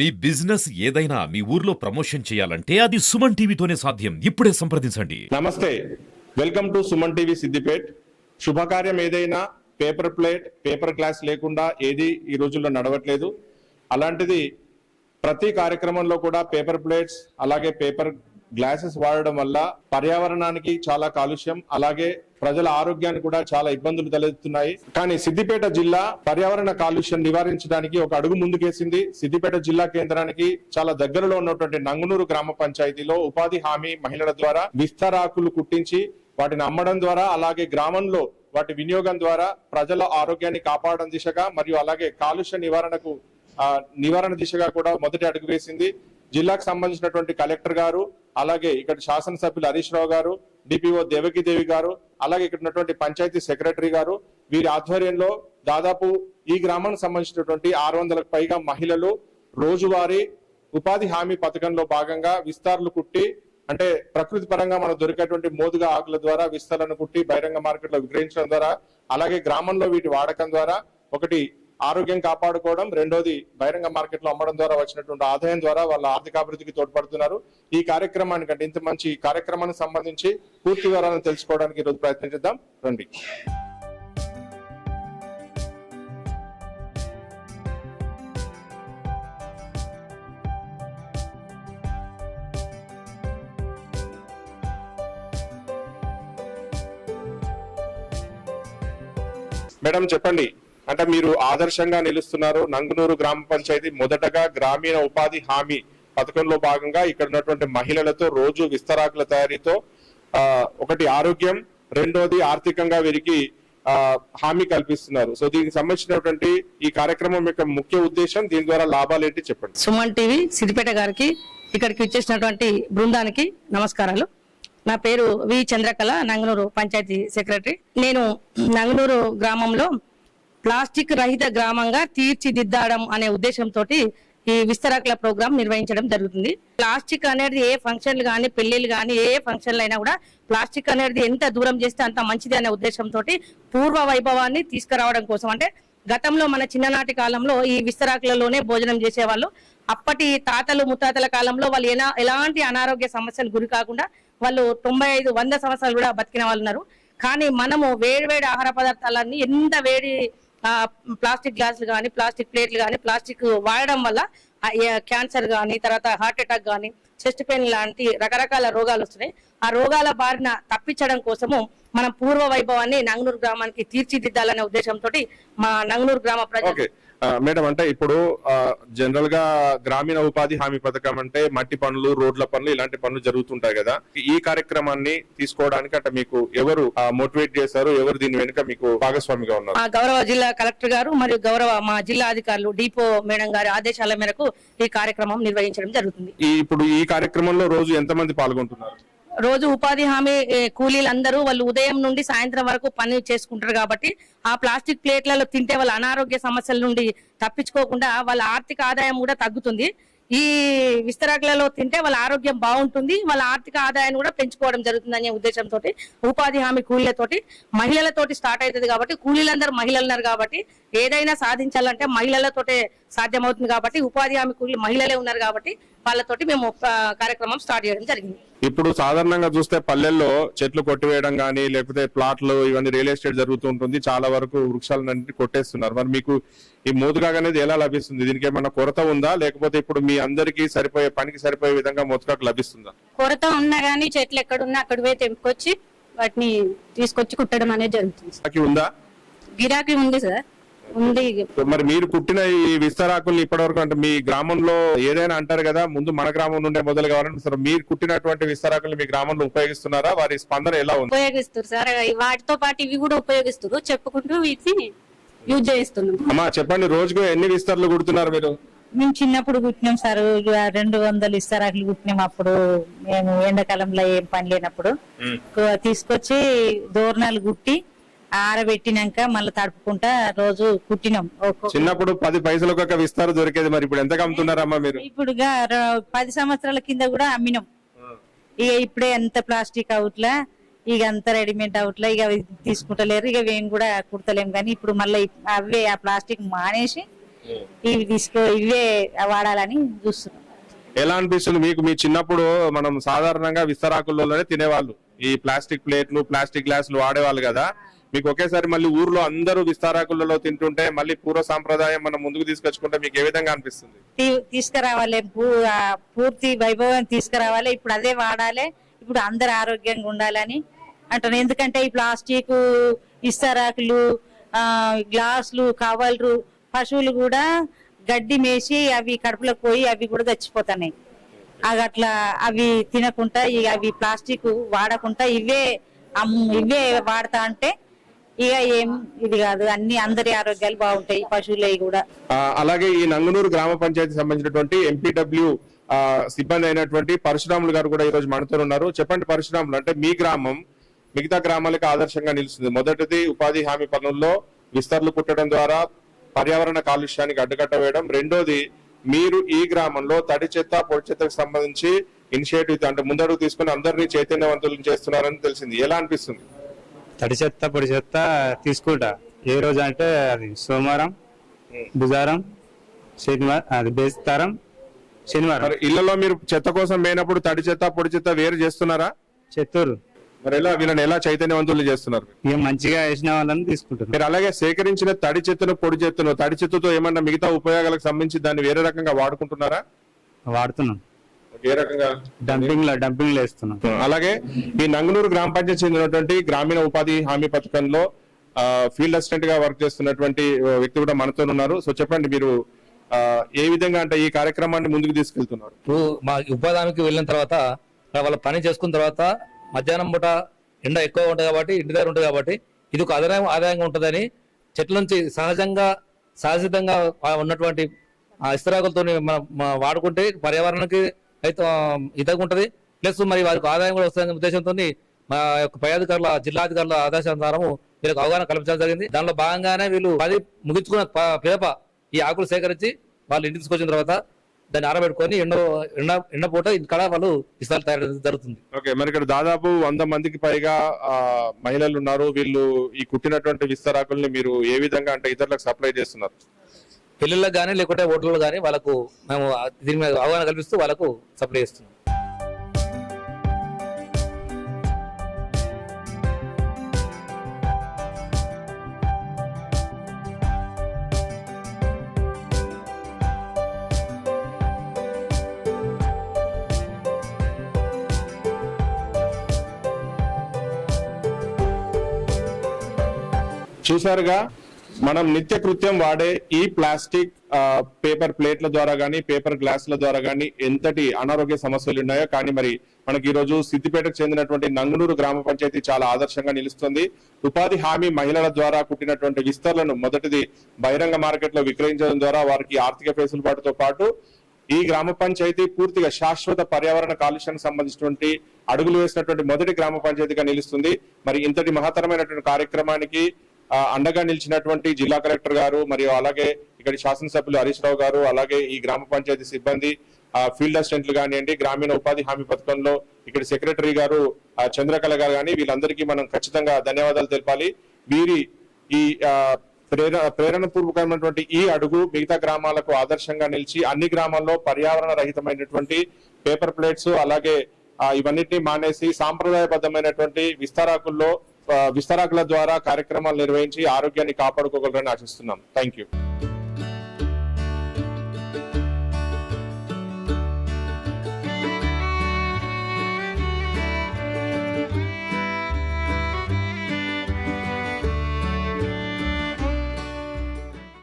మీ business ఏదైనా మీ ఊర్లో promotion చేయాలంటే అది సుమన్ టీవీతోనే సాధ్యం. ఇప్పుడే సంప్రదించండి. నమస్తే. Welcome to Suman TV Siddipet. శుభకార్యం ఏదైనా పేపర్ ప్లేట్ పేపర్ గ్లాస్ లేకుండా ఏది ఈ రోజుల్లో నడవట్లేదు. అలాంటిది ప్రతి కార్యక్రమంలో కూడా పేపర్ ప్లేట్స్ అలాగే పేపర్ గ్లాసెస్ వాడడం వల్ల పర్యావరణానికి చాలా కాలుష్యం అలాగే ప్రజల ఆరోగ్యానికి కూడా చాలా ఇబ్బందులు తలెత్తున్నాయి కానీ సిద్దిపేట జిల్లా పర్యావరణ కాలుష్యం నివారించడానికి ఒక అడుగు ముందుకేసింది. సిద్దిపేట జిల్లా కేంద్రానికి చాలా దగ్గరలో ఉన్నటువంటి నంగునూరు గ్రామ పంచాయతీలో ఉపాధి హామీ మహిళల ద్వారా విస్తరాకులు కుట్టించి వాటిని అమ్మడం ద్వారా అలాగే గ్రామంలో వాటి వినియోగం ద్వారా ప్రజల ఆరోగ్యాన్ని కాపాడడం దిశగా మరియు అలాగే కాలుష్య నివారణకు నివారణ దిశగా కూడా మొదటి అడుగు వేసింది. జిల్లాకు సంబంధించినటువంటి కలెక్టర్ గారు అలాగే ఇక్కడ శాసనసభ్యులు హరీష్ రావు గారు డిపిఓ దేవకీదేవి గారు అలాగే ఇక్కడ ఉన్నటువంటి పంచాయతీ సెక్రటరీ గారు వీరి ఆధ్వర్యంలో దాదాపు ఈ గ్రామానికి సంబంధించినటువంటి ఆరు వందలకు పైగా మహిళలు రోజువారీ ఉపాధి హామీ పథకంలో భాగంగా విస్తారులు కుట్టి అంటే ప్రకృతి పరంగా మనకు దొరికేటువంటి మోదుగా ఆకుల ద్వారా విస్తరణ కుట్టి బహిరంగ మార్కెట్లో విక్రయించడం ద్వారా అలాగే గ్రామంలో వీటి వాడకం ద్వారా ఒకటి ఆరోగ్యం కాపాడుకోవడం రెండోది బహిరంగ మార్కెట్లో అమ్మడం ద్వారా వచ్చినటువంటి ఆదాయం ద్వారా వాళ్ళ ఆర్థికాభివృద్ధికి తోడ్పడుతున్నారు. ఈ కార్యక్రమానికి అంటే ఇంత మంచి కార్యక్రమానికి సంబంధించి పూర్తి వివరాలను తెలుసుకోవడానికి ఈరోజు ప్రయత్నించిద్దాం రండి. మేడం చెప్పండి. అంటే మీరు ఆదర్శంగా నిలుస్తున్నారు. నంగునూరు గ్రామ పంచాయతీ మొదటగా గ్రామీణ ఉపాధి హామీ పథకంలో భాగంగా ఇక్కడ ఉన్నటువంటి మహిళలతో రోజు విస్తరాకుల తయారీతో ఒకటి ఆరోగ్యం రెండోది ఆర్థికంగా వీరికి హామీ కల్పిస్తున్నారు. సో దీనికి సంబంధించినటువంటి ఈ కార్యక్రమం యొక్క ముఖ్య ఉద్దేశం దీని ద్వారా లాభాలు ఏంటి చెప్పండి? సుమన్ టీవీ సిద్దిపేట గారికి ఇక్కడికి వచ్చేసినటువంటి బృందానికి నమస్కారాలు. నా పేరు వి చంద్రకళ నంగనూరు పంచాయతీ సెక్రటరీ. నేను నంగనూరు గ్రామంలో ప్లాస్టిక్ రహిత గ్రామంగా తీర్చిదిద్దడం అనే ఉద్దేశంతో ఈ విస్తరాకుల ప్రోగ్రాం నిర్వహించడం జరుగుతుంది. ప్లాస్టిక్ అనేది ఏ ఫంక్షన్లు కానీ పెళ్ళిళ్ళు కానీ ఏ ఫంక్షన్లు అయినా కూడా ప్లాస్టిక్ అనేది ఎంత దూరం చేస్తే అంత మంచిది అనే ఉద్దేశంతో పూర్వ వైభవాన్ని తీసుకురావడం కోసం. అంటే గతంలో మన చిన్ననాటి కాలంలో ఈ విస్తరాకులలోనే భోజనం చేసేవాళ్ళు. అప్పటి తాతలు ముత్తాతల కాలంలో వాళ్ళు ఎలా ఎలాంటి అనారోగ్య సమస్యలు గురి కాకుండా వాళ్ళు తొంభై ఐదు వంద సంవత్సరాలు కూడా బతికిన వాళ్ళు ఉన్నారు. కానీ మనము వేడి వేడి ఆహార పదార్థాలన్నీ ఎంత వేడి ప్లాస్టిక్ గ్లాసులు కానీ ప్లాస్టిక్ ప్లేట్లు కానీ ప్లాస్టిక్ వాడడం వల్ల క్యాన్సర్ కానీ తర్వాత హార్ట్ అటాక్ కానీ చెస్ట్ పెయిన్ లాంటి రకరకాల రోగాలు వస్తున్నాయి. ఆ రోగాల బారిన తప్పించడం కోసము మనం పూర్వ వైభవాన్ని నంగనూరు గ్రామానికి తీర్చిదిద్దాలనే ఉద్దేశంతో మా నంగనూరు గ్రామ ప్రజలు మేడం అంటే ఇప్పుడు జనరల్గా గ్రామీణ ఉపాధి హామీ పథకం అంటే మట్టి పనులు రోడ్ల పనులు ఇలాంటి పనులు జరుగుతుంటాయి కదా. ఈ కార్యక్రమాన్ని తీసుకోవడానికి అంటే మీకు ఎవరు మోటివేట్ చేశారు? ఎవరు దీని వెనుక మీకు భాగస్వామిగా ఉన్నారు? గౌరవ జిల్లా కలెక్టర్ గారు మరియు గౌరవ మా జిల్లా అధికారులు డిపో మేడం గారి ఆదేశాల మేరకు ఈ కార్యక్రమం నిర్వహించడం జరుగుతుంది. ఇప్పుడు ఈ కార్యక్రమంలో రోజు ఎంతమంది పాల్గొంటున్నారు? రోజు ఉపాధి హామీ కూలీలందరూ వాళ్ళు ఉదయం నుండి సాయంత్రం వరకు పని చేసుకుంటారు కాబట్టి ఆ ప్లాస్టిక్ ప్లేట్లలో తింటే వాళ్ళ అనారోగ్య సమస్యల నుండి తప్పించుకోకుండా వాళ్ళ ఆర్థిక ఆదాయం కూడా తగ్గుతుంది. ఈ విస్తరాకులలో తింటే వాళ్ళ ఆరోగ్యం బాగుంటుంది వాళ్ళ ఆర్థిక ఆదాయాన్ని కూడా పెంచుకోవడం జరుగుతుంది అనే ఉద్దేశంతో ఉపాధి హామీ కూలీలతోటి మహిళలతోటి స్టార్ట్ అవుతుంది కాబట్టి కూలీలందరూ మహిళలున్నారు కాబట్టి ఏదైనా సాధించాలంటే మహిళలతోటే సాధ్యమవుతుంది కాబట్టి ఉపాధి హామీ కూలీలు మహిళలే ఉన్నారు కాబట్టి వాళ్ళతోటి మేము కార్యక్రమం స్టార్ట్ చేయడం జరిగింది. ఇప్పుడు సాధారణంగా చూస్తే పల్లెల్లో చెట్లు కొట్టివేయడం కానీ లేకపోతే ప్లాట్లు ఇవన్నీ రియల్ ఎస్టేట్ జరుగుతూ ఉంటుంది. చాలా వరకు వృక్షాలన్నింటి కొట్టేస్తున్నారు. మరి మీకు ఈ మోతుకాకు అనేది ఎలా లభిస్తుంది? దీనికి ఏమన్నా కొరత ఉందా? లేకపోతే ఇప్పుడు మీ అందరికీ సరిపోయే పనికి సరిపోయే విధంగా మోతుకాకు లభిస్తుందా? కొరత ఉన్నా గానీ చెట్లు ఎక్కడున్నా అక్కడ పోయి తెంపుకొచ్చి వాటిని తీసుకొచ్చి కుట్టడం అనేది జరుగుతుంది ఉందా? గిరాకీ ఉంది సార్. ఉంది. మరి మీరు కుట్టిన ఈ విస్తరాకుల్ని ఇప్పటివరకు అంటే మీ గ్రామంలో ఏదైనా అంటారు కదా ముందు మన గ్రామం నుండే మొదలు కావాలంటే సరే మీరు కుట్టినటువంటి విస్తరాకుల్ని మీ గ్రామంలో ఉపయోగిస్తున్నారా? వారి స్పందన ఎలా ఉంది? ఉపయోగిస్తారు సార్. వాటితో పాటు ఇవి కూడా ఉపయోగిస్తారు చెప్పుకుంటూ వీటిని యూజ్ చేస్తున్నాం అమ్మా చెప్పండి రోజుకు ఎన్ని విస్తరాలు కుడుతున్నారు మీరు? మేము చిన్నప్పుడు కుట్టినాం సార్. రెండు వందలు ఇస్తారాకులు కుట్టినాం అప్పుడు. మేము ఎండాకాలంలో ఏం పని లేనప్పుడు. తీసుకొచ్చి దోరణాలు కుట్టి ఆరబెట్టినాక మళ్ళీ తడుపుకుంటా రోజు కుట్టినాం. చిన్నప్పుడు పది పైసలకు ఒక విస్తారు దొరికేది మరి ఇప్పుడు. ఎంతకు అమ్ముతున్నారమ్మా మీరు? ఇప్పుడు పది సంవత్సరాల కింద కూడా అమ్మినాం. ఇక ఇప్పుడే ఎంత ప్లాస్టిక్ అవుట్లా ఇక అంత రెడీమేడ్ అవుట్లా ఇక తీసుకుంటలేరు. ఇక మేము కూడా కుడతలేం కానీ ఇప్పుడు మళ్ళీ అవే ఆ ప్లాస్టిక్ మానేసి ఇవి తీసుకో ఇవే వాడాలని చూస్తున్నాం. ఎలా అనిపిస్తుంది మీకు? మీ చిన్నప్పుడు మనం సాధారణంగా విస్తరాకుల్లోనే తినేవాళ్ళు. ఈ ప్లాస్టిక్ ప్లేట్లు ప్లాస్టిక్ గ్లాసులు వాడేవాళ్ళు కదా. మీకు ఒకేసారి మళ్ళీ ఊర్లో అందరూ విస్తారాకులలో తింటుంటే మళ్ళీ పూర్వ సాంప్రదాయం మనం ముందుకు తీసుకొచ్చుకుంటే మీకు ఏ విధంగా అనిపిస్తుంది? తీసుకురావాలి పూ- పూర్తి వైభవం తీసుకురావాలి ఇప్పుడు అదే వాడాలి ఇప్పుడు అందరు ఆరోగ్యంగా ఉండాలని అంటాను ఎందుకంటే ఈ ప్లాస్టిక్ ఇస్తారాకులు గ్లాసులు కవర్లు పశువులు కూడా గడ్డి మేసి అవి కడుపులోకి పోయి అవి కూడా చచ్చిపోతున్నాయి. అవి అట్లా అవి తినకుండా ఇక అవి ప్లాస్టిక్ వాడకుండా ఇవే ఇవే వాడతా అంటే ఇక ఏం ఇది కాదు అన్ని అందరి ఆరోగ్యాలు బాగుంటాయి పశువులవి కూడా. అలాగే ఈ నంగునూరు గ్రామ పంచాయతీ సంబంధించినటువంటి ఎంపీడబ్ల్యూ సిబ్బంది అయినటువంటి పరశురాములు గారు కూడా ఈ రోజు మనతో ఉన్నారు. చెప్పండి పరశురాములు అంటే మీ గ్రామం మిగతా గ్రామాలకు ఆదర్శంగా నిలుస్తుంది. మొదటిది ఉపాధి హామీ పనుల్లో విస్తరణలు కుట్టడం ద్వారా పర్యావరణ కాలుష్యానికి అడ్డుకట్ట వేయడం. రెండోది మీరు ఈ గ్రామంలో తడి చెత్త పొడి చెత్తకు సంబంధించి ఇనిషియేటివ్ అంటే ముందడుగు తీసుకుని అందరినీ చైతన్యవంతులు చేస్తున్నారని తెలిసింది. ఎలా అనిపిస్తుంది? తడి చెత్త పొడి చెత్త తీసుకుంటా. ఏ రోజు అంటే అది సోమవారం బుధవారం శనివారం అది బేస్తారం శనివారం. మరి ఇళ్ళలో మీరు చెత్త కోసం పోయినప్పుడు తడి చెత్త పొడి చెత్త వేరు చేస్తున్నారా? చెత్తూరు. మరి ఎలా వీళ్ళని ఎలా చైతన్యవంతులు చేస్తున్నారు? ఇక మంచిగా వేసిన వాళ్ళని తీసుకుంటున్నాం మీరు అలాగే సేకరించిన తడి చెత్తను పొడి చెత్తను తడి చెత్తతో ఏమన్నా మిగతా ఉపయోగాలకు సంబంధించి దాన్ని వేరే రకంగా వాడుకుంటున్నారా? వాడుతున్నాం. ఏ రకంగా? డంపింగ్ డంపింగ్ వేస్తున్నాం. అలాగే ఈ నంగునూరు గ్రామ పంచాయతీ చెందినటువంటి గ్రామీణ ఉపాధి హామీ పథకంలో ఫీల్డ్ అసిస్టెంట్గా వర్క్ చేస్తున్నటువంటి వ్యక్తి కూడా మనతో ఉన్నారు. సో చెప్పండి మీరు ఏ విధంగా అంటే ఈ కార్యక్రమాన్ని ముందుకు తీసుకెళ్తున్నారు? ఇప్పుడు మా ఉపాధానికి వెళ్ళిన తర్వాత వాళ్ళ పని చేసుకున్న తర్వాత మధ్యాహ్నం పూట ఎండ ఎక్కువ ఉంటుంది కాబట్టి ఇంటి దగ్గర ఉంటుంది కాబట్టి ఇది ఒక ఆదాయం ఆదాయంగా ఉంటుందని చెట్ల నుంచి సహజంగా సహజంగా ఉన్నటువంటి ఆ ఇస్తరాకులతో మనం వాడుకుంటే పర్యావరణానికి అయితే ఇదగా ఉంటుంది. ప్లస్ మరి వారికి ఆదాయం కూడా వస్తుందనే ఉద్దేశంతో మా యొక్క పై అధికారుల జిల్లాధికారుల ఆదేశానుసారము వీళ్ళకి అవగాహన కల్పించడం జరిగింది. దానిలో భాగంగానే వీళ్ళు పది ముగించుకున్న ప- పిదప ఈ ఆకులు సేకరించి వాళ్ళు ఇంటికి తీసుకొచ్చిన తర్వాత దాన్ని ఆరబెట్టుకొని ఎండ ఎండ ఎండపూట ఇక్కడ వాళ్ళు ఇస్తాలు తయారు జరుగుతుంది. ఓకే మరి ఇక్కడ దాదాపు వంద మందికి పైగా మహిళలు ఉన్నారు. వీళ్ళు ఈ కుట్టినటువంటి విస్తరాకుల్ని మీరు ఏ విధంగా అంటే ఇతరులకు సప్లై చేస్తున్నారు? పెళ్ళిళ్ళకు కానీ లేకుంటే ఓట్లలో కానీ వాళ్ళకు మేము దీని మీద అవగాహన కల్పిస్తూ వాళ్ళకు సప్లై చేస్తున్నాం. చూశారుగా? మనం నిత్య కృత్యం వాడే ఈ ప్లాస్టిక్ పేపర్ ప్లేట్ల ద్వారా గానీ పేపర్ గ్లాసుల ద్వారా గానీ ఎంతటి అనారోగ్య సమస్యలు ఉన్నాయో కానీ మరి మనకి ఈరోజు సిద్దిపేటకు చెందినటువంటి నంగునూరు గ్రామ పంచాయతీ చాలా ఆదర్శంగా నిలుస్తుంది. ఉపాధి హామీ మహిళల ద్వారా కుట్టినటువంటి విస్తరణను మొదటిది బహిరంగ మార్కెట్లో విక్రయించడం ద్వారా వారికి ఆర్థిక వెసులుబాటుతో పాటు ఈ గ్రామ పంచాయతీ పూర్తిగా శాశ్వత పర్యావరణ కాలుష్యానికి సంబంధించినటువంటి అడుగులు వేసినటువంటి మొదటి గ్రామ పంచాయతీగా నిలుస్తుంది. మరి ఇంతటి మహత్తరమైనటువంటి కార్యక్రమానికి అండగా నిలిచినటువంటి జిల్లా కలెక్టర్ గారు మరియు అలాగే ఇక్కడ శాసనసభ్యులు హరీష్ రావు గారు అలాగే ఈ గ్రామ పంచాయతీ సిబ్బంది ఫీల్డ్ అసిస్టెంట్లు కానివ్వండి గ్రామీణ ఉపాధి హామీ పథకంలో ఇక్కడ సెక్రటరీ గారు చంద్రకళ గారు కానీ వీళ్ళందరికీ మనం ఖచ్చితంగా ధన్యవాదాలు తెలపాలి. వీరి ఈ ప్రేరణ పూర్వకమైనటువంటి ఈ అడుగు మిగతా గ్రామాలకు ఆదర్శంగా నిలిచి అన్ని గ్రామాల్లో పర్యావరణ రహితమైనటువంటి పేపర్ ప్లేట్స్ అలాగే ఇవన్నిటిని మానేసి సాంప్రదాయబద్ధమైనటువంటి విస్తారాకుల్లో విస్తరాకుల ద్వారా కార్యక్రమాలు నిర్వహించి ఆరోగ్యాన్ని కాపాడుకోగలరని ఆశిస్తున్నాం. Thank you